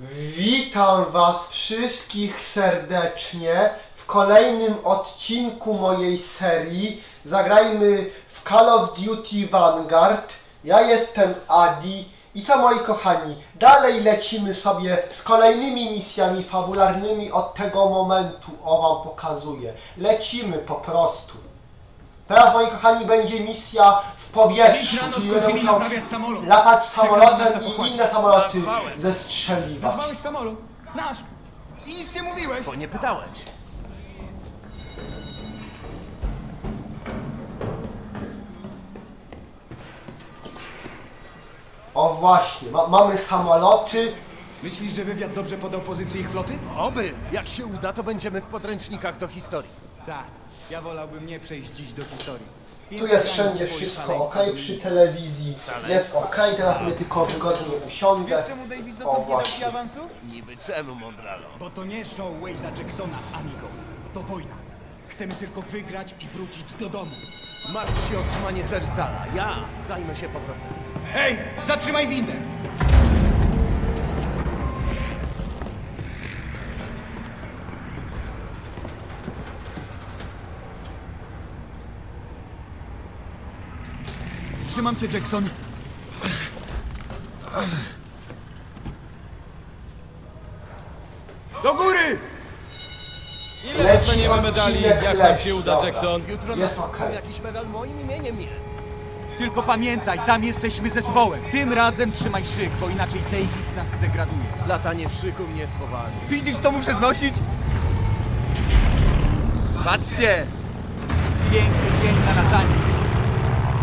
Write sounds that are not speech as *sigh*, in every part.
Witam Was wszystkich serdecznie w kolejnym odcinku mojej serii. Zagrajmy w Call of Duty Vanguard. Ja jestem Adi i co moi kochani, dalej lecimy sobie z kolejnymi misjami fabularnymi od tego momentu. O Wam pokazuję. Lecimy po prostu. Teraz moi kochani będzie misja w powietrzu. Dziś rano czyli skończyli musiał naprawiać samolot. Latać nas samolotem na i pokładzie. inne samoloty Nazwałem. zestrzeliwać. Nazwałeś samolot? Nasz! I nic nie mówiłeś! Bo nie pytałeś. O właśnie, ma, mamy samoloty. Myślisz, że wywiad dobrze podał pozycję ich floty? Oby, jak się uda, to będziemy w podręcznikach do historii. Tak. Ja wolałbym nie przejść dziś do historii. Tu jest wszędzie wszystko ok przy telewizji. Jest ok, teraz mnie tylko wygodnie usiądę. Wiesz czemu Davis O dotąd nie dał ci właśnie. awansu? Niby czemu, Mondralo? Bo to nie show Wade'a Jacksona, amigo. To wojna. Chcemy tylko wygrać i wrócić do domu. Martw się o trzymanie Terstala. Ja zajmę się powrotem. Hej! Zatrzymaj windę! Trzymam cię, Jackson. Do góry! Ile Leci dostaniemy medali, odcinek, jak nam leci. się uda, Dobra. Jackson? Jutro Jest okej. jakiś medal moim imieniem je. Tylko pamiętaj, tam jesteśmy zespołem. Tym razem trzymaj szyk, bo inaczej Davis nas zdegraduje. Latanie w szyku mnie spowalni. Widzisz, co muszę znosić? Patrzcie! Piękny dzień na latanie.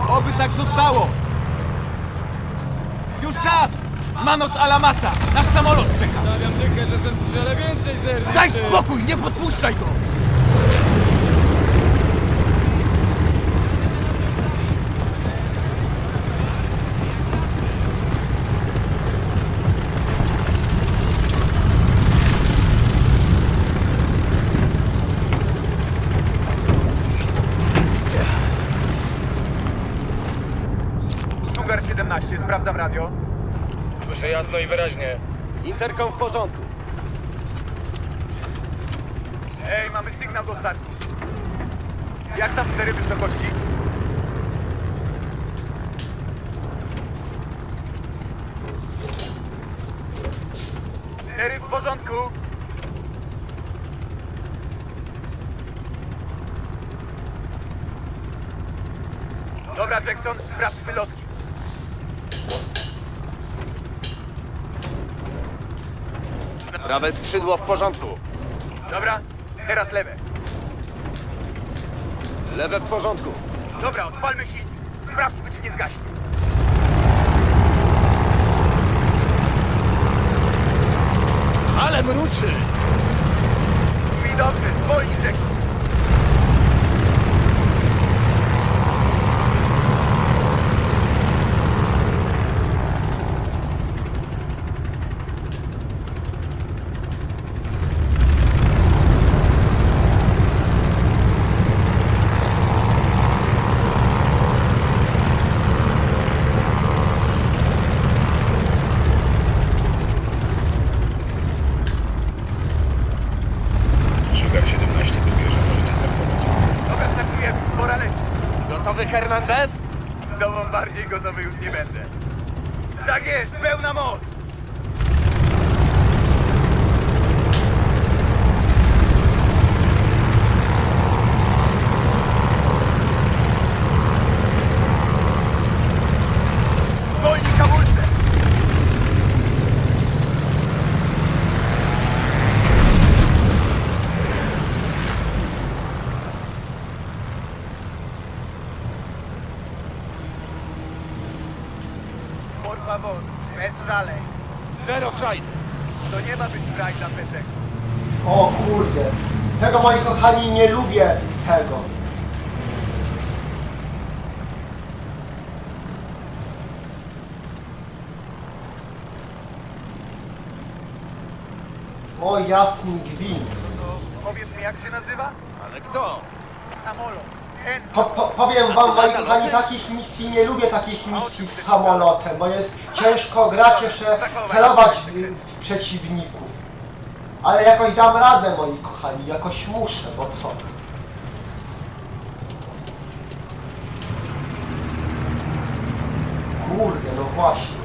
Oby tak zostało! Już czas! Manos Alamasa! Nasz samolot czeka! Stawiam dychę, że zestrzelę więcej zernicy. Daj spokój, nie podpuszczaj go! Sprawdzam radio. Słyszę jasno i wyraźnie. Interkom w porządku. Ej, mamy sygnał do startu. Jak tam cztery wysokości? Cztery w porządku. Dobra, Jackson, sprawdźmy lotki. Prawe skrzydło w porządku. Dobra, teraz lewe. Lewe w porządku. Dobra, odpalmy silnik. Sprawdźmy, czy nie zgaśnie. Ale mruczy! Dobrze, zwolnij Jackson. Dobra, startujemy. Pora lecieć. Gotowy Hernandez? Z tobą bardziej gotowy już nie będę. Tak jest, pełna moc! Zwolnij hamulce! Por favor, bez szalej. Zero szajdy. To nie ma być kraj dla pecek. O kurde. Tego moi kochani nie lubię tego. O jasny gwint. To powiedz mi, jak się nazywa? Ale kto? Samolot. Po, po, powiem wam, moi kochani, takich misji nie lubię takich misji z samolotem, bo jest ciężko grać, jeszcze celować w, w przeciwników. Ale jakoś dam radę, moi kochani, jakoś muszę, bo co? Kurde, no właśnie.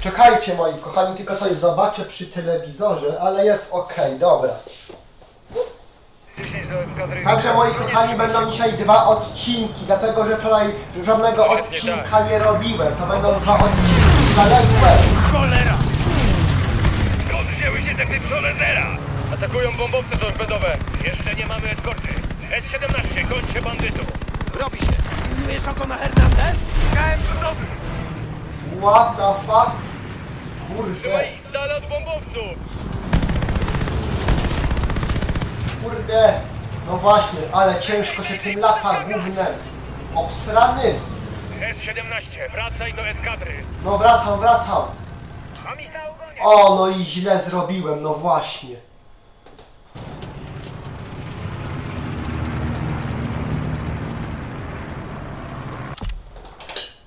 Czekajcie moi kochani, tylko coś zobaczę przy telewizorze, ale jest okej, dobra. 10 do eskadry. Także moi kochani będą dzisiaj dwa odcinki, dlatego że wczoraj żadnego odcinka nie robiłem. To będą dwa odcinki zaległe. Cholera! Skąd wzięły się te pieprzone zera? Atakują bombowce torpedowe. Jeszcze nie mamy eskorty. S-17, kończę bandytów. Robi się. Pilnujesz oko na Hernandez? KM gotowy. What the fuck? Kurde, Trzymaj ich z dala od bombowców. kurde. No właśnie, ale ciężko się tym lata gównem. Obsrany. S-17, wracaj do eskadry. No wracam, wracam. A Michał gonie. O, no i źle zrobiłem, no właśnie.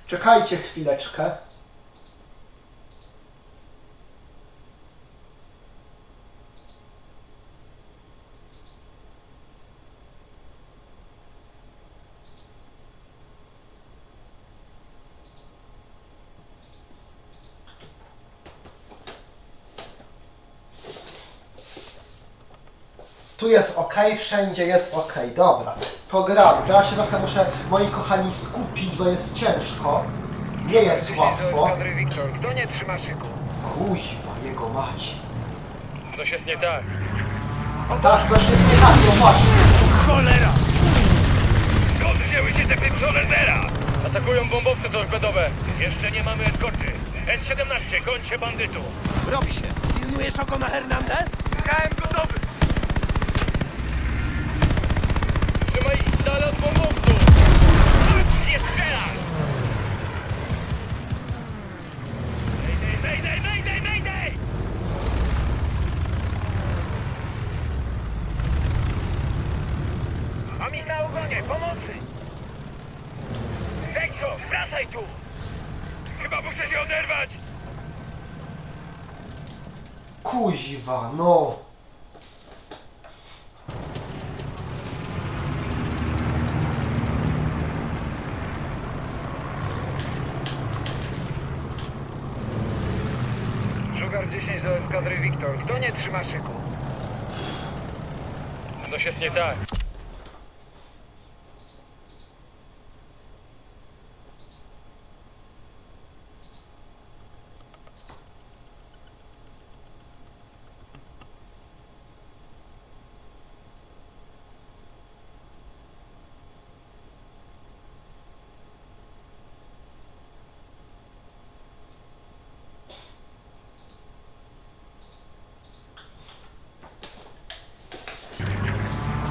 Czekajcie chwileczkę. Tu jest ok, wszędzie jest ok, dobra. To gram. Teraz się trochę muszę, moi kochani, skupić, bo jest ciężko. Nie jest 10 do łatwo. Wiktor. Kto nie trzyma szyku? Kuźwa, jego mać. Coś jest nie tak. Tak, coś jest nie tak, no właśnie. Cholera! Skąd wzięły się te pieprzone zera? Atakują bombowce torpedowe. Jeszcze nie mamy eskorty. S-17, kończę bandytów. Robi się. Pilnujesz oko na Hernandez? KM gotowy. Ich dala od bombowców. Nie strzelaj! Mayday, mayday, mayday, mayday! A Michał gonie, pomocy! Rzekso, wracaj tu! Chyba muszę się oderwać! Kuźwa, no. Sugar 10 do eskadry Wiktor. Kto nie trzyma szyku? Coś jest nie tak.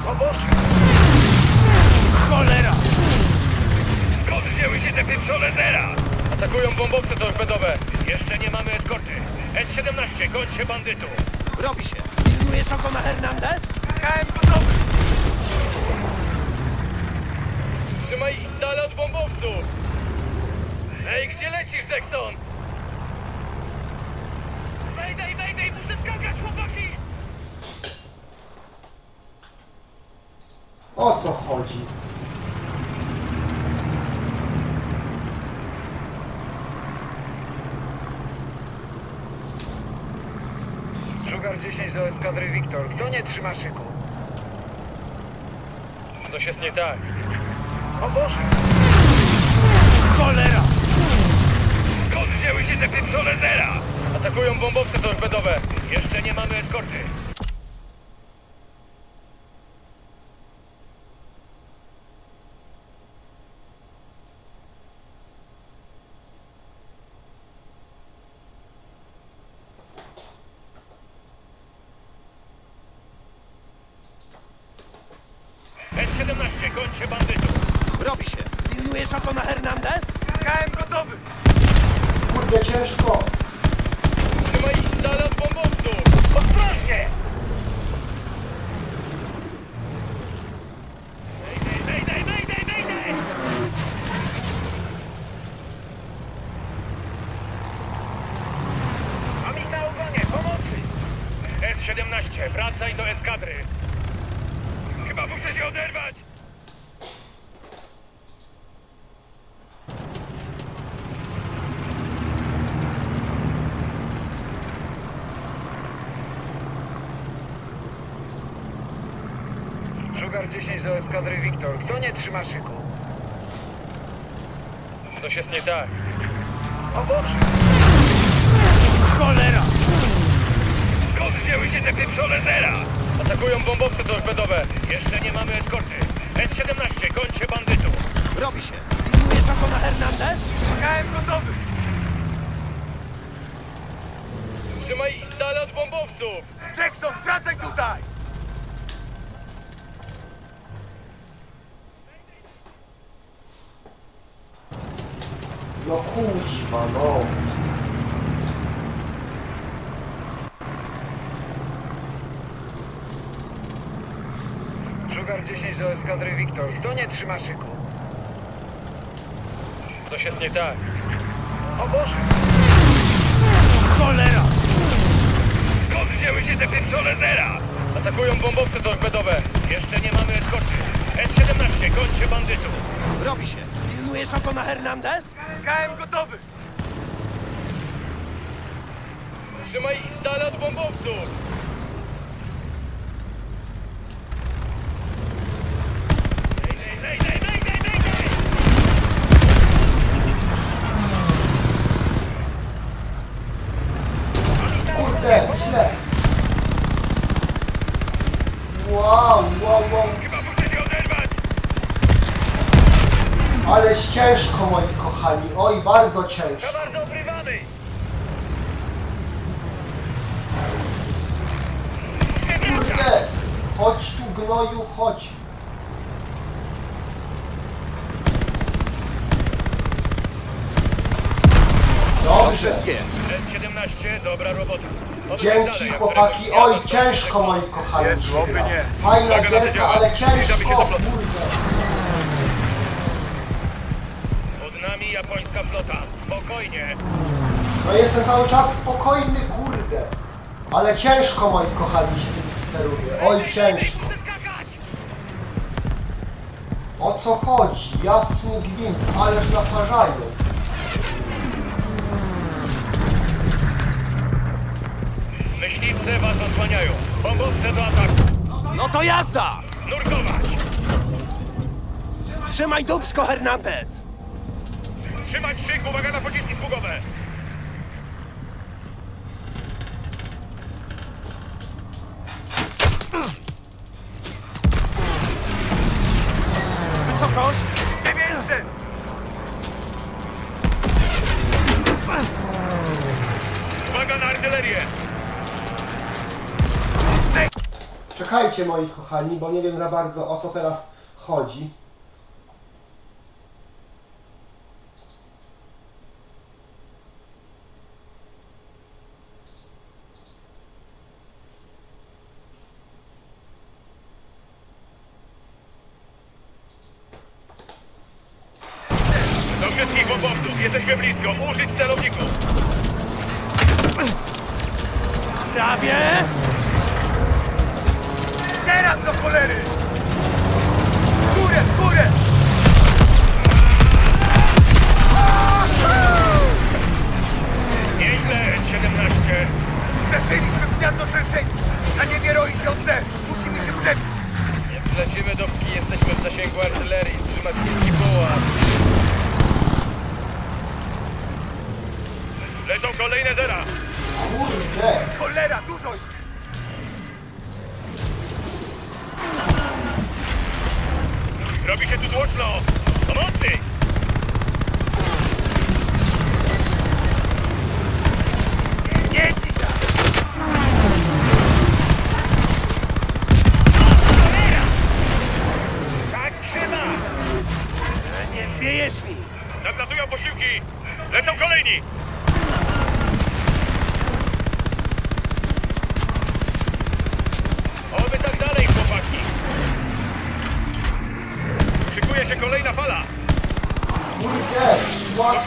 O Boże! Cholera! Skąd wzięły się te pieprzone zera? Atakują bombowce torpedowe. Jeszcze nie mamy eskorty. S-17, kończę bandytów. Robi się. Pilnujesz oko na Hernandez? KM gotowy. Trzymaj ich z dala od bombowców. Ej, gdzie lecisz, Jackson? Mayday, mayday, muszę skakać, chłopaki! O co chodzi? Sugar 10 do eskadry Wiktor. Kto nie trzyma szyku? Coś jest nie tak. O Boże! Cholera! Skąd wzięły się te pieprzone zera? Atakują bombowce torpedowe. Jeszcze nie mamy eskorty. S-17, kończę bandytów. Robi się. Pilnujesz oko na Hernandez? KM gotowy. Kurde, ciężko. Trzymaj ich z dala od bombowców! Ostrożnie! S-17, wracaj do eskadry. Chyba muszę się oderwać. Sugar 10 do eskadry Wiktor. Kto nie trzyma szyku? Coś jest nie tak. O Boże! Cholera! Wzięły się te pieprzone zera? Atakują bombowce torpedowe. Jeszcze nie mamy eskorty. S-17, kończę bandytów. Robi się. Pilnujesz Okona Hernandez? KM gotowy! Trzymaj ich dala od bombowców. Jackson, wracaj tutaj! No kuźwa, no. Sugar 10 do eskadry Wiktor. Kto nie trzyma szyku? Coś jest nie tak. O Boże! Cholera! Skąd wzięły się te pieprzone zera? Atakują bombowce torpedowe. Jeszcze nie mamy eskorty. S-17, kończę bandytów. Robi się. Pilnujesz Okona Hernandez? KM gotowy! Trzymaj ich z dala od bombowców. Dej, dej, dej, dej, dej, dej, dej. Kurde, źle. Wow, wow, wow. Chyba muszę się oderwać. Ale ciężko, moi kochani. Oj, bardzo ciężko. Za bardzo obrywany. Kurde, chodź tu, gnoju, chodź. Dobrze. Wszystkie. S-17, dobra robota. Dzięki jak chłopaki, oj ciężko moi kochani oby nie. Fajna Uwaga na gierka, ale Zbliżamy się ciężko, do kurde. Pod nami japońska flota. Spokojnie. No jestem cały czas spokojny, kurde. Ale ciężko moi kochani się tym steruje, oj ciężko. O co chodzi? Jasny gwint, ależ naparzają. Myśliwce was osłaniają. Bombowce do ataku. No to jazda! Nurkować. Trzymaj dubsko, Hernandez! Trzymać szyk, uwaga na pociski sługowe. Wysokość! Nie miejsce! Uwaga na artylerię. Czekajcie moi kochani, bo nie wiem za bardzo o co teraz chodzi. Do wszystkich bombowców. Jesteśmy blisko. Użyć celowników. Prawie! Teraz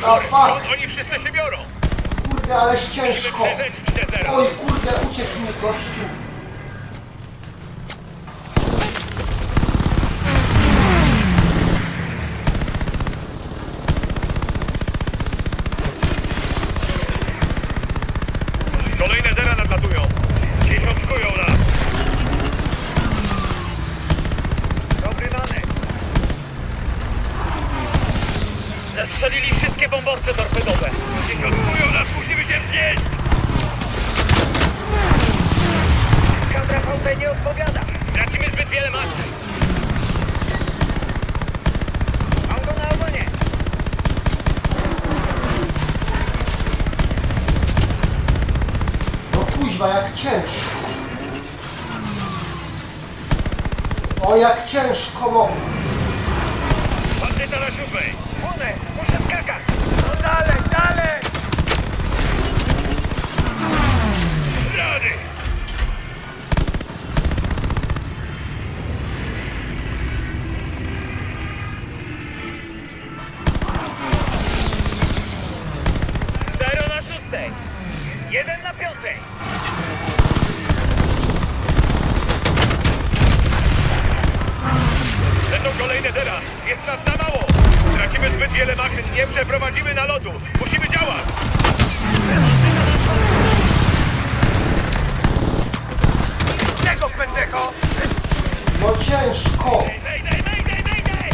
Skąd fuck? oni wszyscy się biorą? Kurde, Musimy ciężko. przeżyć te zero. Oj, kurde, uciekł mi gościu. Zestrzelili wszystkie bombowce torpedowe. Dziesiątkują nas, musimy się wznieść! Kadra VP nie odpowiada. Tracimy zbyt wiele masy. Auto na ogonie. No kuźwa, jak ciężko. O, jak ciężko, no. Bandyta na siódmej. One, muszę skakać. No ciężko. Mayday!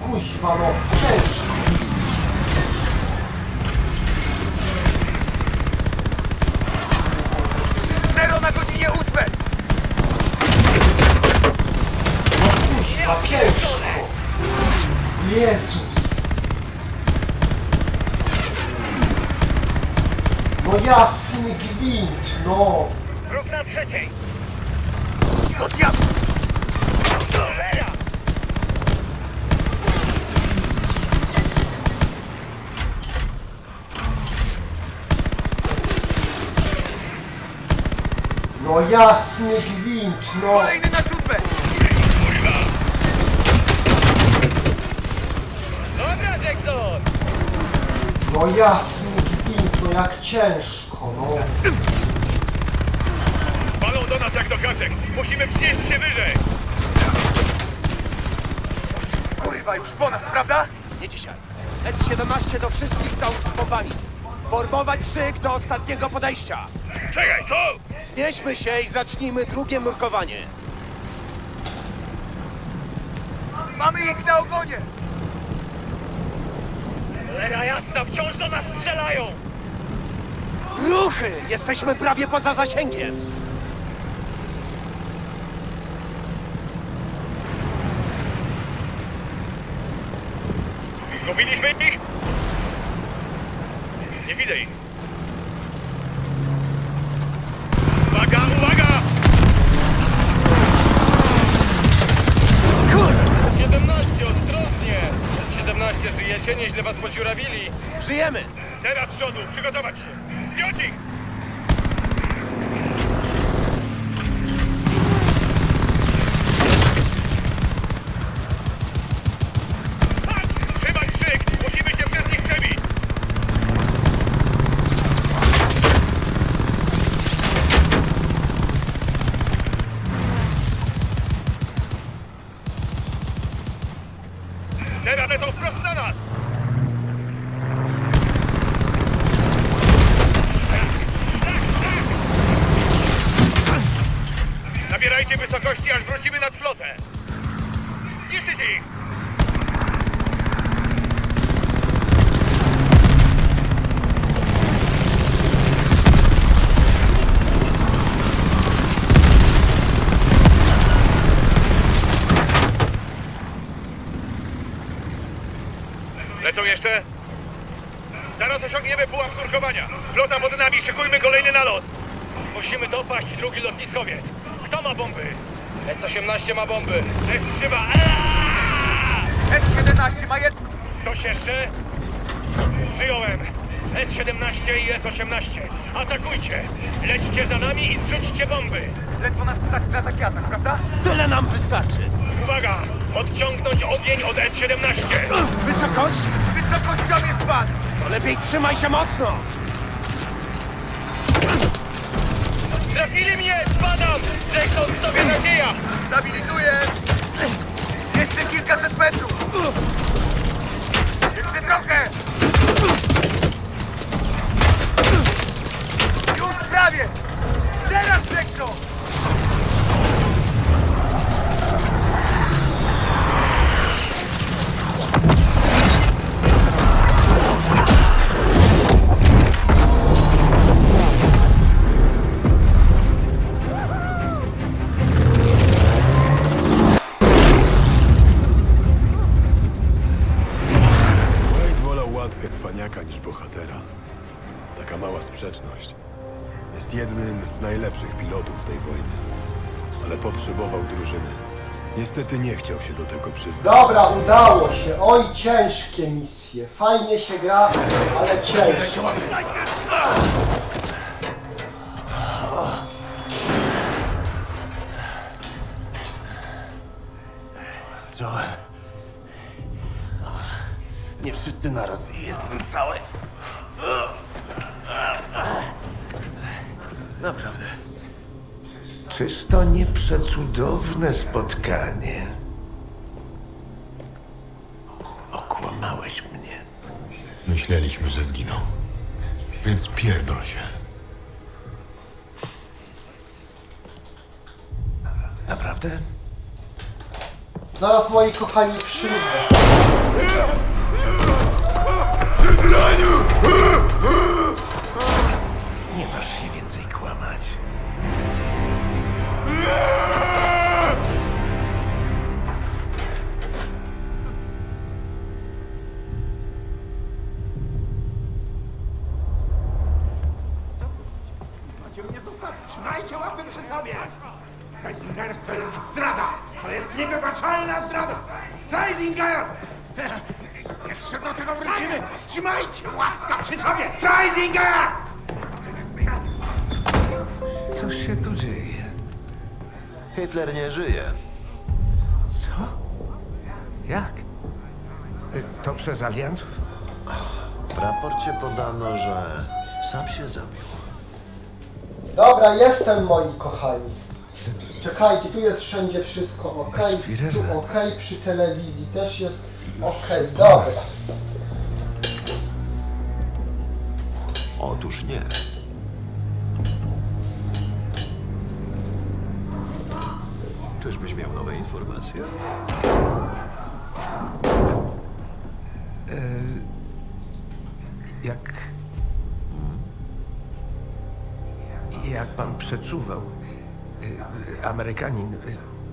Kuźwa, no, ciężko. Zero na godzinie ósmej! No kuźwa, ciężko. Jezus. No jasny gwint, no. Wróg na trzeciej. Diabła! Cholera! No jasny gwint, no. Kolejny na siódmej! Dobra, Jackson! No jasny gwint, no jak ciężko, no. Palą do nas jak do kaczek. Musimy wznieść się wyżej. Kurwa, już po nas, prawda? Nie dzisiaj. S-17 do wszystkich załóg z bombami. Formować szyk do ostatniego podejścia. Czekaj, co? Znieśmy się i zacznijmy drugie nurkowanie. Mamy ich na ogonie! Cholera jasna, wciąż do nas strzelają! Ruchy! Jesteśmy prawie poza zasięgiem. Zgubiliśmy ich? Nie widzę ich. Uwaga, uwaga! Kurde! 17, ostrożnie! 17, żyjecie? Nieźle was podziurawili. Żyjemy! Teraz z przodu, przygotować się. Lodging! Jeszcze? Zaraz osiągniemy pułap nurkowania. Flota pod nami, szykujmy kolejny nalot. Musimy dopaść drugi lotniskowiec. Kto ma bomby? S-18 ma bomby. S-3 ma... Aaaa! S-17 ma jedno... Ktoś jeszcze? Przyjąłem. S-17 i S-18. Atakujcie! Lećcie za nami i zrzućcie bomby! Ledwo nas stać na taki atak, prawda? Tyle nam wystarczy. Uwaga! Odciągnąć ogień od S-17! Wysokość? Wysokościowy spadł! To lepiej trzymaj się mocno! Trafili mnie! Spadam! Jackson, w tobie nadzieja! Stabilizuję! Jeszcze kilkaset metrów! Jeszcze trochę! Chciał się do tego przyznać. Dobra, udało się. Oj, ciężkie misje. Fajnie się gra, ale ciężko. Joel. Nie wszyscy naraz. Jestem cały. Naprawdę. Czyż to nie przecudowne spotkanie? Myśleliśmy, że zginął. Więc pierdol się. Naprawdę? Zaraz moi kochani przyjdę. Nie waż się więcej kłamać. Reisinger to jest zdrada! To jest niewybaczalna zdrada! Reisinger! *laughs* Jeszcze do tego wrócimy! Trzymajcie łapska przy sobie! Reisinger! Co się tu dzieje? Hitler nie żyje. Co? Jak? Y, To przez aliantów? W raporcie podano, że sam się zabił. Dobra, jestem moi kochani. Czekajcie, tu jest wszędzie wszystko ok. Tu ok, przy telewizji też jest ok. Dobra. Otóż nie. Czyżbyś miał nowe informacje? Jak. Jak pan przeczuwał, Amerykanin y,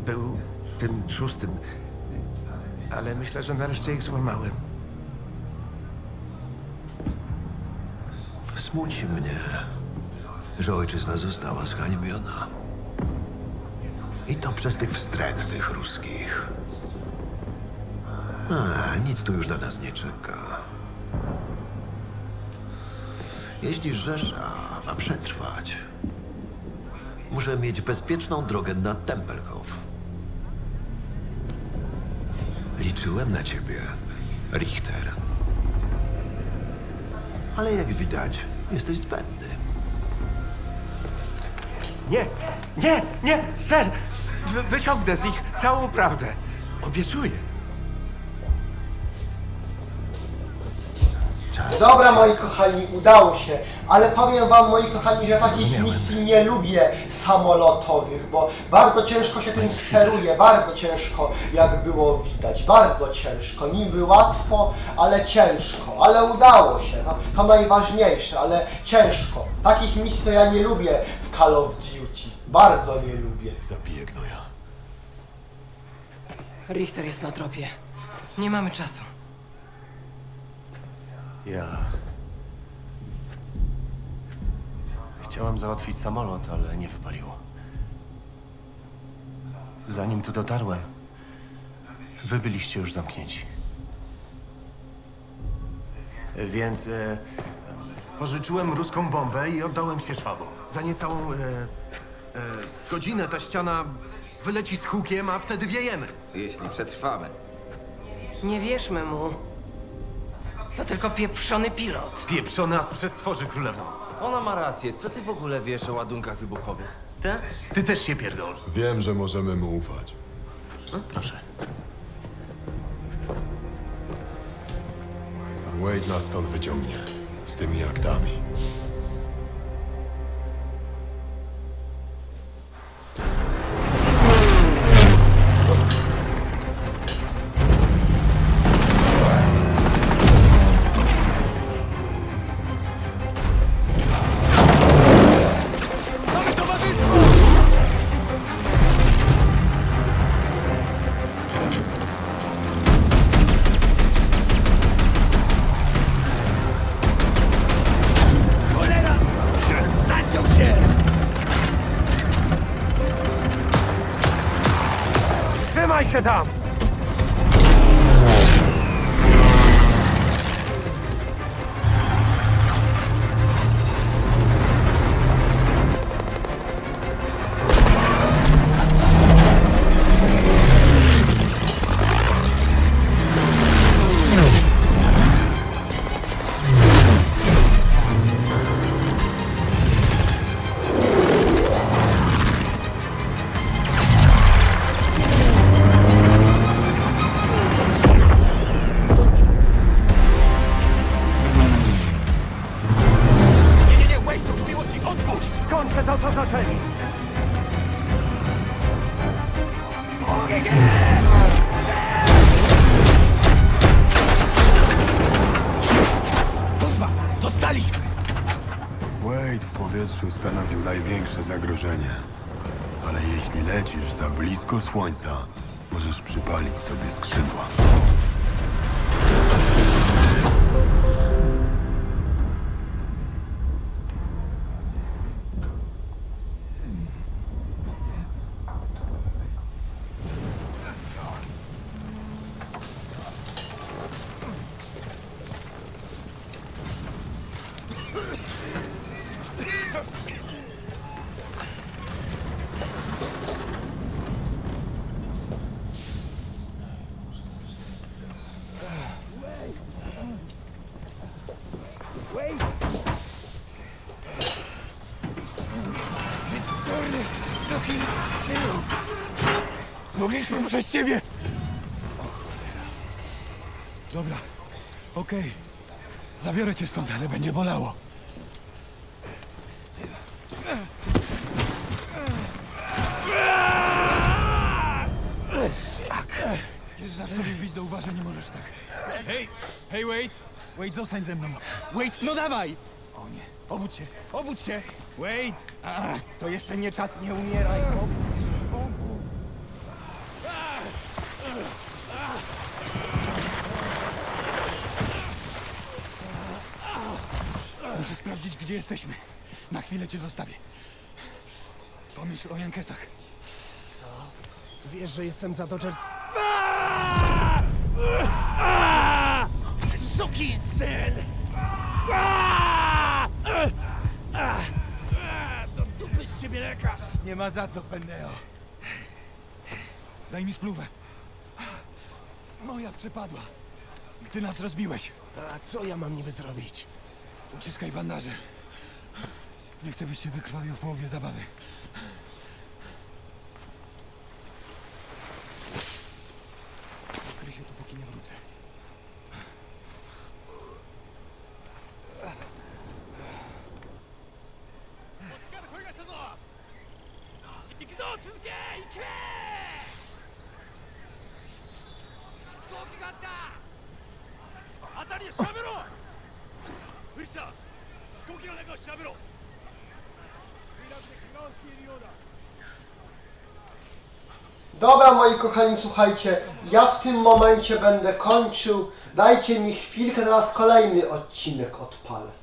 był tym szóstym. Y, Ale myślę, że nareszcie ich złamałem. Smuci mnie, że ojczyzna została zhańbiona. I to przez tych wstrętnych ruskich. A, nic tu już na nas nie czeka. Jeśli Rzesza ma przetrwać, muszę mieć bezpieczną drogę na Tempelhof. Liczyłem na ciebie, Richter. Ale jak widać, jesteś zbędny. Nie, nie, nie, ser! Wy, wyciągnę z nich całą prawdę. Obiecuję. Dobra moi kochani, udało się, ale powiem wam moi kochani, że takich misji nie lubię samolotowych, bo bardzo ciężko się tym steruje, bardzo ciężko jak było widać, bardzo ciężko, niby łatwo, ale ciężko, ale udało się, to, to najważniejsze, ale ciężko. Takich misji to ja nie lubię w Call of Duty, bardzo nie lubię. Zabiję gnoja. Richter jest na tropie. Nie mamy czasu. Ja. Chciałem załatwić samolot, ale nie wypaliło. Zanim tu dotarłem, wy byliście już zamknięci. Więc e, pożyczyłem ruską bombę i oddałem się szwabom. Za niecałą e, e, godzinę ta ściana wyleci z hukiem, a wtedy wiejemy. Jeśli przetrwamy. Nie wierzmy mu. To tylko pieprzony pilot. Pieprzony nas przestworzy królewną. Ona ma rację. Co ty w ogóle wiesz o ładunkach wybuchowych? Te? Ty też się pierdol. Wiem, że możemy mu ufać. No, proszę. Wade nas stąd wyciągnie. Z tymi aktami. Trzymaj dostaliśmy! Wade w powietrzu stanowił największe zagrożenie. Ale jeśli lecisz za blisko słońca, możesz przypalić sobie skrzydła. Przez ciebie! O cholera. Dobra, okej. Zabiorę cię stąd, ale będzie bolało. Nie znasz sobie wbić do uważania, nie możesz tak. Hej, hej, wait! Wait, zostań ze mną. Wait, no dawaj! O nie, obudź się, obudź się! Wait! To jeszcze nie czas, nie umieraj! Muszę sprawdzić, gdzie jesteśmy. Na chwilę cię zostawię. Pomyśl o Jankesach. Wiesz, że jestem za Dodger... Suki syn! Do dupy z ciebie lekarz! Nie ma za co, Pendeo. Daj mi spluwę. Moja przepadła. Gdy nas rozbiłeś. A co ja mam niby zrobić? Uciskaj bandaże. Nie chcę, byś się wykrwawił w połowie zabawy. Ukryj się tu, póki nie wrócę. Dobra, moi kochani, słuchajcie, ja w tym momencie będę kończył. Dajcie mi chwilkę, teraz kolejny odcinek odpalę.